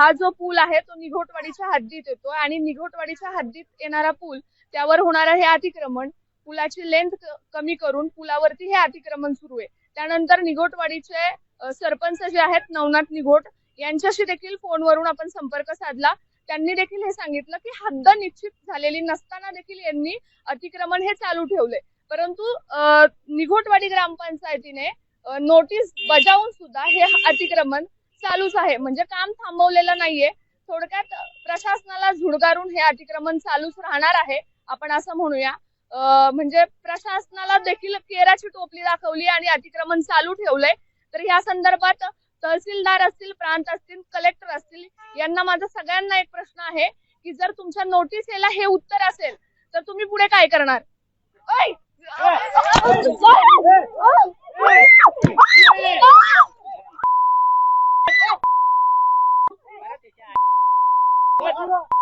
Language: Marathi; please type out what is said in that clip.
हा जो पूल आहे तो निघोटवाडीच्या हद्दीत येतो आणि निघोटवाडीच्या हद्दीत येणारा पूल त्यावर होणारं हे अतिक्रमण पुलाची लेंथ कमी करून पुलावरती हे अतिक्रमण सुरू आहे. त्यानंतर निघोटवाडीचे सरपंच जे आहेत नवनाथ निघोट यांच्याशी देखील फोनवरून आपण संपर्क साधला. त्यांनी देखील हे सांगितलं की हद्द निश्चित झालेली नसताना देखील यांनी अतिक्रमण हे चालू ठेवले. परंतु निघोटवाडी ग्रामपंचायतीने नोटीस बजावून सुद्धा हे अतिक्रमण चालूच आहे. म्हणजे काम थांबवलेलं नाहीये. थोडक्यात प्रशासनाला झुडगारून हे अतिक्रमण चालूच राहणार आहे. आपण असं म्हणूया. म्हणजे प्रशासनाला देखील केराची टोपली दाखवली आणि अतिक्रमण चालू ठेवलंय. तर या संदर्भात तहसीलदार असतील प्रांत असतील कलेक्टर असतील यांना माझा सगळ्यांना एक प्रश्न आहे की जर तुमच्या नोटीस हे उत्तर असेल तर तुम्ही पुढे काय करणार? What?